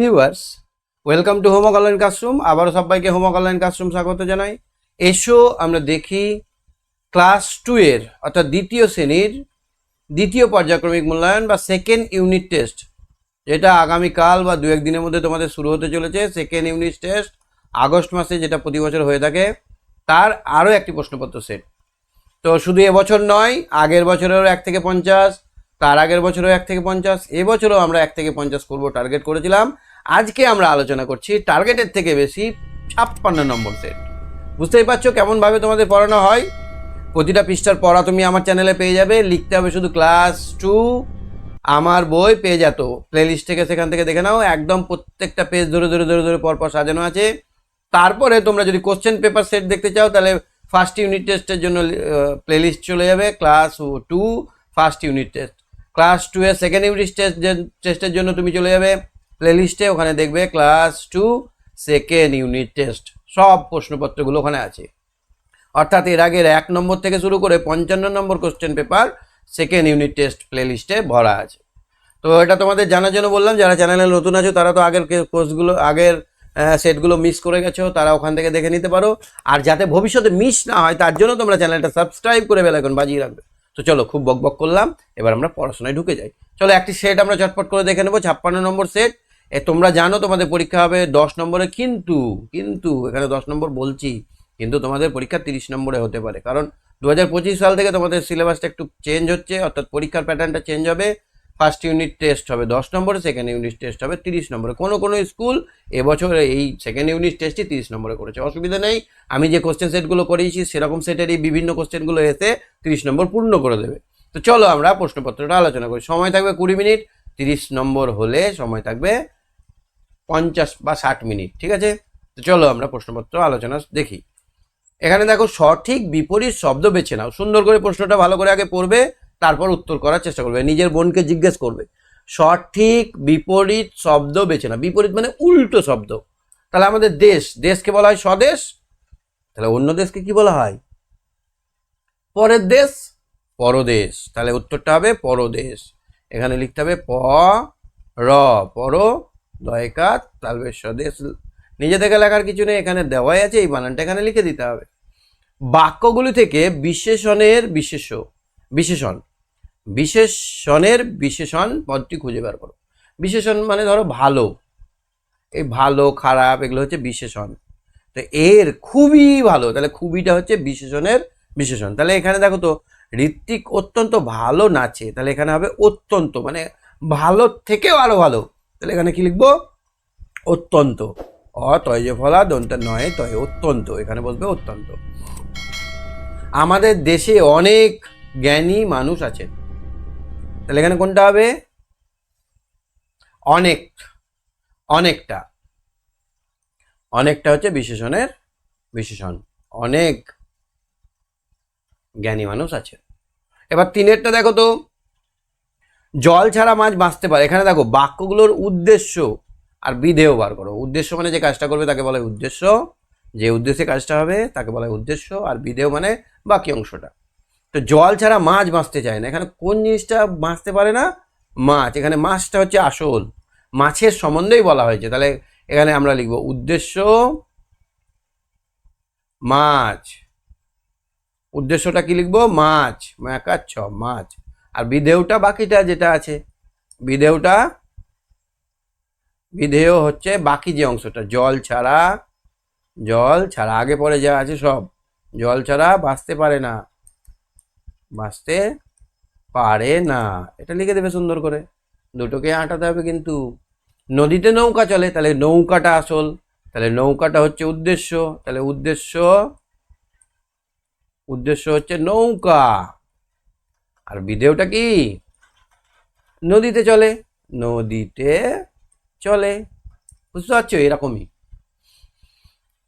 Viewers welcome to হোমক online classroom আবারও সবাইকে হোমক অনলাইন ক্লাসরুম স্বাগত জানাই। এসো, আমরা দেখি ক্লাস টু এর, অর্থাৎ দ্বিতীয় শ্রেণির দ্বিতীয় পর্যায়ক্রমিক মূল্যায়ন বা সেকেন্ড ইউনিট টেস্ট যেটা আগামীকাল বা দু একদিনের মধ্যে তোমাদের শুরু হতে চলেছে। সেকেন্ড ইউনিট টেস্ট আগস্ট মাসে যেটা প্রতি বছর হয়ে থাকে, তার আরও একটি প্রশ্নপত্র সেট তো শুধু এবছর নয়, আগের বছরেরও এক থেকে পঞ্চাশ তার আগের বছরও এক থেকে পঞ্চাশ, এবছরও আমরা এক থেকে পঞ্চাশ করব টার্গেট করেছিলাম। আজকে আমরা আলোচনা করছি টার্গেটের থেকে বেশি ছাপ্পান্ন নম্বর সেট বুঝতেই পারছ কেমনভাবে তোমাদের পড়ানো হয়? প্রতিটা পৃষ্ঠার পড়া তুমি আমার চ্যানেলে পেয়ে যাবে, লিখতে হবে শুধু ক্লাস টু আমার বই পেয়ে যেত প্লেলিস্ট থেকে সেখান থেকে দেখে নাও, একদম প্রত্যেকটা পেজ ধরে ধরে ধরে ধরে পরপর সাজানো আছে। তারপরে তোমরা যদি কোশ্চেন পেপার সেট দেখতে চাও, তাহলে ফার্স্ট ইউনিট টেস্টের জন্য প্লেলিস্ট চলে যাবে class two first unit test class two এর সেকেন্ড ইউনিট টেস্ট টেস্টের জন্য তুমি চলে যাবে প্লেলিস্টে ওখানে দেখবে class two second unit test সব প্রশ্নপত্রগুলো ওখানে আছে। অর্থাৎ এর আগের এক নম্বর থেকে শুরু করে পঞ্চান্ন number question paper second unit test প্লেলিস্টে ভরা আছে। তো এটা তোমাদের জানার জন্য বললাম, যারা চ্যানেলে নতুন আছো, তারা তো আগের কোর্সগুলো আগের সেটগুলো মিস করে গেছো, তারা ওখান থেকে দেখে নিতে পারো। আর যাতে ভবিষ্যতে মিস না হয়, তার জন্য তোমরা চ্যানেলটা সাবস্ক্রাইব করে বেলাইকন বাজিয়ে রাখবে। তো চলো, খুব বক বক করলাম, এবার আমরা পড়াশোনায় ঢুকে যাই। চলো, একটি সেট আমরা চটপট করে দেখে নেব, ছাপ্পান্ন নম্বর সেট এ, তোমরা জানো তোমাদের পরীক্ষা হবে দশ নম্বরে, কিন্তু কিন্তু, এখানে দশ নম্বর বলছি, কিন্তু তোমাদের পরীক্ষা তিরিশ নম্বরে হতে পারে। কারণ দু হাজার পঁচিশ সাল থেকে তোমাদের সিলেবাসটা একটু চেঞ্জ হচ্ছে, অর্থাৎ পরীক্ষার প্যাটার্নটা চেঞ্জ হবে। ফার্স্ট ইউনিট টেস্ট হবে, দশ নম্বরে সেকেন্ড ইউনিট টেস্ট হবে, তিরিশ নম্বরে। কোনো কোনো স্কুল এবছর এই সেকেন্ড ইউনিট টেস্টই তিরিশ নম্বরে করেছে। অসুবিধা নেই, আমি যে কোশ্চেন সেটগুলো করিয়েছি, সেরকম সেটেরই বিভিন্ন কোশ্চেনগুলো এসে তিরিশ নম্বর পূর্ণ করে দেবে। তো চলো আমরা প্রশ্নপত্রটা আলোচনা করি। সময় থাকবে কুড়ি মিনিট, তিরিশ নম্বর হলে সময় থাকবে পঞ্চাশ বা ষাট মিনিট, ঠিক আছে? তো চলো আমরা প্রশ্নপত্র আলোচনা দেখি। এখানে দেখো সঠিক বিপরীত শব্দ বেছে নাও। সুন্দর করে প্রশ্নটা ভালো করে আগে পড়বে। তারপর উত্তর করার চেষ্টা করবে, নিজের বোনকে জিজ্ঞেস করবে। সঠিক, বিপরীত শব্দ বেছে না বিপরীত মানে উল্টো শব্দ। তাহলে আমাদের দেশ, দেশকে বলা হয় স্বদেশ, তাহলে অন্য দেশকে কি বলা হয়? পরের দেশ, পরদেশ। তাহলে উত্তরটা হবে পরদেশ। এখানে লিখতে হবে প, র, পর দয়কাত তালবে স্বদেশ নিজে থেকে লেখার কিছু নেই, এখানে দেওয়াই আছে, এই বানানটা এখানে লিখে দিতে হবে। বাক্যগুলি থেকে বিশেষণের বিশেষ বিশেষণ। বিশেষণের বিশেষণ পদটি খুঁজে বের করো। বিশেষণ মানে ধরো ভালো। এই ভালো, খারাপ, এগুলো হচ্ছে বিশেষণ। তো এর খুবই ভালো, তাহলে খুবইটা হচ্ছে বিশেষণের বিশেষণ। তাহলে এখানে দেখো তো, ঋত্বিক অত্যন্ত ভালো নাচে, তাহলে এখানে হবে অত্যন্ত মানে ভালো থেকেও আরও ভালো। তাহলে এখানে কি লিখব? অত্যন্ত। অ তয় যে ফলা দন্ত নয়, তয় অত্যন্ত, এখানে বলবে অত্যন্ত। আমাদের দেশে অনেক জ্ঞানী মানুষ আছেন। তাহলে এখানে কোনটা হবে? অনেক, অনেকটা। অনেকটা হচ্ছে বিশেষণের বিশেষণ। অনেক জ্ঞানী মানুষ আছে। এবার তিনেরটা দেখো তো। জল ছাড়া মাছ বাঁচতে পারে। এখানে দেখো, বাক্যগুলোর উদ্দেশ্য আর বিধেয় বার করো। উদ্দেশ্য মানে যে কাজটা করবে তাকে বলা উদ্দেশ্য। যে উদ্দেশ্যে কাজটা হবে তাকে বলা উদ্দেশ্য। আর বিধেয় মানে বাকি অংশটা। তো জল ছাড়া মাছ বাঁচতে চায় না। এখানে কোন জিনিসটা বাঁচতে পারে না? মাছ। এখানে মাছটা হচ্ছে আসল। মাছের সম্বন্ধেই বলা হয়েছে। তাহলে এখানে আমরা লিখব, উদ্দেশ্য মাছ। উদ্দেশ্যটা কি লিখব? মাছ। ম্যাকাচ্ছ মাছ। আর বিধেয়টা বাকিটা যেটা আছে, বিধেয়টা, বিধেয় হচ্ছে বাকি যে অংশটা। জল ছাড়া জল ছাড়া, আগে পরে যা আছে সব। জল ছাড়া বাঁচতে পারে না। বাঁচতে পারে না। এটা লিখে দেবে সুন্দর করে। দুটোকে আঁটাতে হবে কিন্তু। নদীতে নৌকা চলে, তাহলে নৌকাটা আসল। তাহলে নৌকাটা হচ্ছে উদ্দেশ্য। তাহলে উদ্দেশ্য উদ্দেশ্য হচ্ছে নৌকা। আর বিধেয়টা কি? নদীতে চলে নদীতে চলে। বুঝতে পারছ? এরকমই।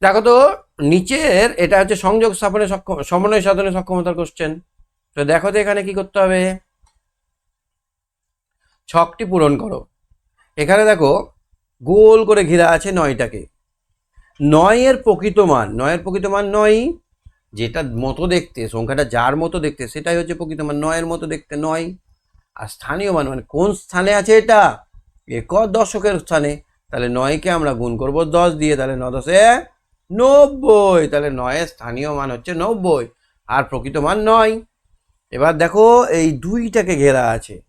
দেখো তো, নিচের, এটা হচ্ছে সংযোগ স্থাপনে সক্ষম, সমন্বয় সাধনে সক্ষমতার কোশ্চেন তো দেখো তো এখানে কি করতে হবে? ছকটি পূরণ করো। এখানে দেখো, গোল করে ঘেরা আছে নয়টাকে। নয়ের প্রকৃত মান, নয়ের প্রকৃত মান নয়, যেটা মতো দেখতে, সংখ্যাটা যার মতো দেখতে, সেটাই হচ্ছে প্রকৃত মান। নয়ের মতো দেখতে নয়। আর স্থানীয় মান মানে কোন স্থানে আছে এটা? এক দশকের স্থানে। তাহলে নয়কে আমরা গুণ করব দশ দিয়ে, তাহলে ন দশে নব্বই। তাহলে নয়ের স্থানীয় মান হচ্ছে নব্বই। আর প্রকৃত মান নয়। এবার দেখো এই দুইটাকে ঘেরা আছে।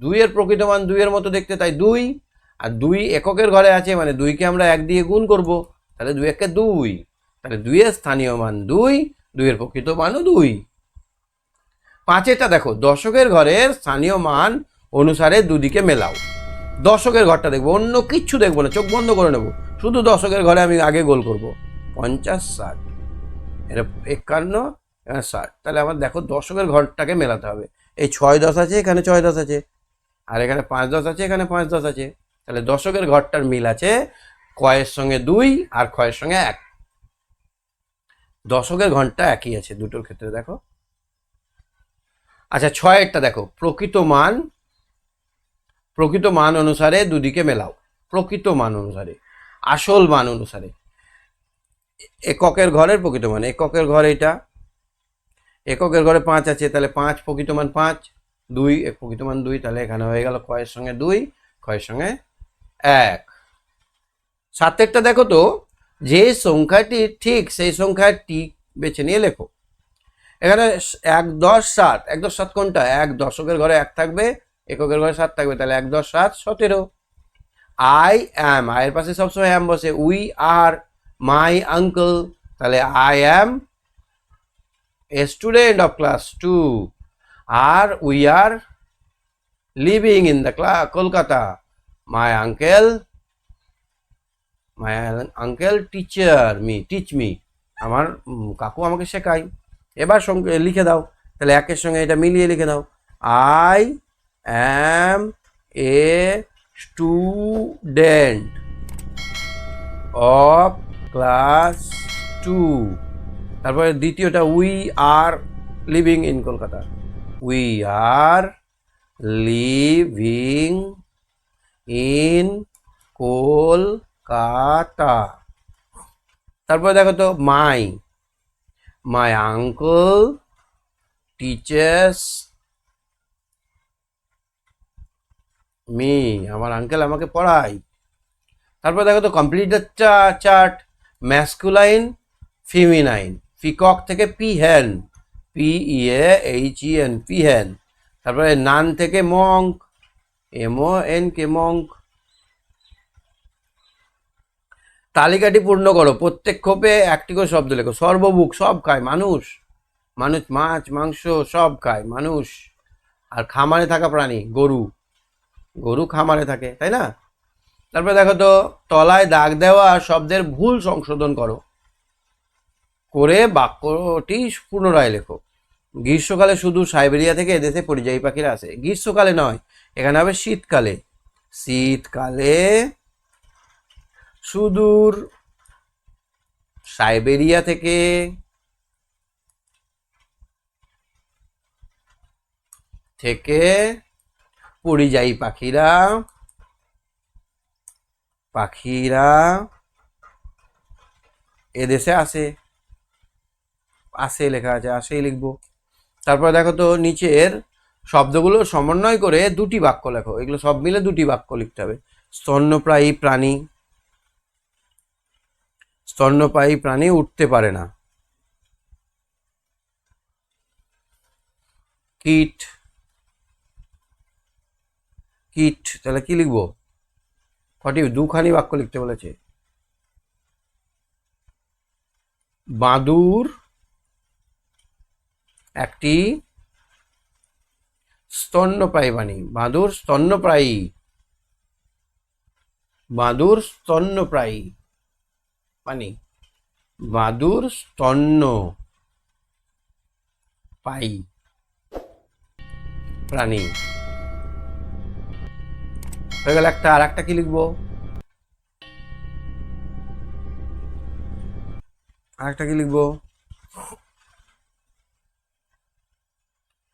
দুইয়ের প্রকৃত মান দুইয়ের মতো দেখতে, তাই দুই। আর দুই এককের ঘরে আছে মানে দুইকে আমরা এক দিয়ে গুণ করব। তাহলে দুই একে দুই। তাহলে দুইয়ের স্থানীয় মান দুই, দুইয়ের প্রকৃত মানও দুই। পাঁচেরটা দেখো, দশকের ঘরের স্থানীয় মান অনুসারে দুদিকে মেলাও। দশকের ঘরটা দেখব, অন্য কিচ্ছু দেখব না, চোখ বন্ধ করে নেব। শুধু দশকের ঘরে আমি আগে গোল করব। পঞ্চাশ ষাট। এটা একান্ন ষাট তাহলে আমার দেখো দশকের ঘরটাকে মেলাতে হবে। এই ছয় দশ আছে, এখানে ছয় দশ আছে। আর এখানে পাঁচ দশ আছে, এখানে পাঁচ দশ আছে। তাহলে দশকের ঘরটার মিল আছে কয়ের সঙ্গে দুই আর ক্ষয়ের সঙ্গে এক। দশকের ঘণ্টা একই আছে দুটোর ক্ষেত্রে, দেখো। আচ্ছা ছয়েরটা দেখো। প্রকৃত মান প্রকৃত মান অনুসারে দুদিকে মেলাও। প্রকৃত মান অনুসারে, আসল মান অনুসারে। এককের ঘরের প্রকৃত মান। এককের ঘর এটা এককের ঘরে পাঁচ আছে, তাহলে পাঁচ প্রকৃত মান পাঁচ, দুই এক প্রকৃত মান দুই, তাহলে এখানে হয়ে গেল কয়ের সঙ্গে দুই, কয়ের সঙ্গে এক। সাতেরটা দেখো তো, যে সংখ্যাটি ঠিক সেই সংখ্যাটি বেছে নিয়ে লেখো। এখানে এক দশ সাত, এক দশ সাত কোনটা? এক দশকের ঘরে এক থাকবে, এককের ঘরে সাত থাকবে, তাহলে এক দশ সাত সতেরো। আই অ্যাম আয়ের পাশে সবসময় অ্যাম বসে উই আর মাই আঙ্কল তাহলে I am a student of class two R we are living in the ক্লা Kolkata my uncle my uncle teacher me teach me আমার কাকু আমাকে শেখায়। এবার সঙ্গে লিখে দাও। তাহলে একের সঙ্গে এটা মিলিয়ে লিখে দাও। I am a student of class two তারপরে দ্বিতীয়টা we are living in Kolkata we are living in Kolkata তারপরে দেখো তো my my uncle teachers me আমার আঙ্কেল আমাকে পড়ায়। তারপর দেখো তো complete chart masculine feminine peacock থেকে peahen P E H E N peahen তারপরে নান থেকে monk M O N K monk. তালিকাটি পূর্ণ করো, প্রত্যেক খোপে একটি করে শব্দ লেখো। সর্বভুক, সব খায়, মানুষ। মানুষ, মাছ, মাংস, সব খায়, মানুষ। আর খামারে থাকা প্রাণী, গরু। গরু খামারে থাকে, তাই না? তারপরে দেখো তো, তলায় দাগ দেওয়া শব্দের ভুল সংশোধন করো। করে বাক্যটি পুনরায় লেখো। গ্রীষ্মকালে শুধু সাইবেরিয়া থেকে এদেশে পরিযায়ী পাখিরা আসে। গ্রীষ্মকালে নয়, এখানে হবে শীতকালে। শীতকালে সুদূর সাইবেরিয়া থেকে থেকে পরিযায়ী পাখিরা পাখিরা এদেশে আসে। আসে লেখা আছে, আসেই লিখব। তারপর দেখো তো নিচের শব্দগুলো সমন্বয় করে দুটি বাক্য লেখো। এগুলো সব মিলে দুটি বাক্য লিখতে হবে। স্তন্যপ্রায়ী প্রাণী, স্তন্যপায়ী প্রাণী উঠতে পারে না। কীট কীট, তাহলে কি লিখব? কটি, দুখানি বাক্য লিখতে বলেছে। বাদুর একটি স্তন্যপ্রায়ী প্রাণী বাঁদুর স্তন্যপ্রায়ী বাঁদুর স্তন্যপ্রায়ী প্রাণী বাঁদুর স্তন্য পাই প্রাণী। হয়ে গেল একটা, আর একটা কি লিখব? আর একটা কি লিখব?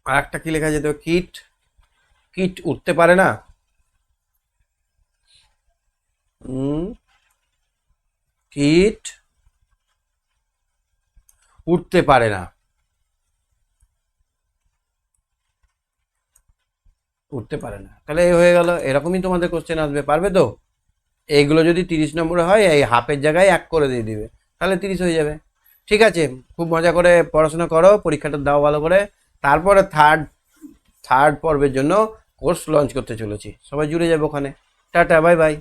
আর একটা কি লেখা যেত কিট কিট উঠতে পারে না। কিট উঠতে পারে না। উঠতে পারে না। তাহলে এই হয়ে গেল, এরকমই তোমাদের কোশ্চেন আসবে, পারবে তো? এইগুলো যদি তিরিশ নম্বরে হয়, এই হাফের জায়গায় এক করে দিয়ে দিবে, তাহলে তিরিশ হয়ে যাবে। ঠিক আছে, খুব মজা করে পড়াশোনা করো, পরীক্ষাটা দাও ভালো করে। তারপরে থার্ড থার্ড পর্বের জন্য কোর্স লঞ্চ করতে চলেছি। সবাই জুড়ে যাবে ওখানে। Tata bye bye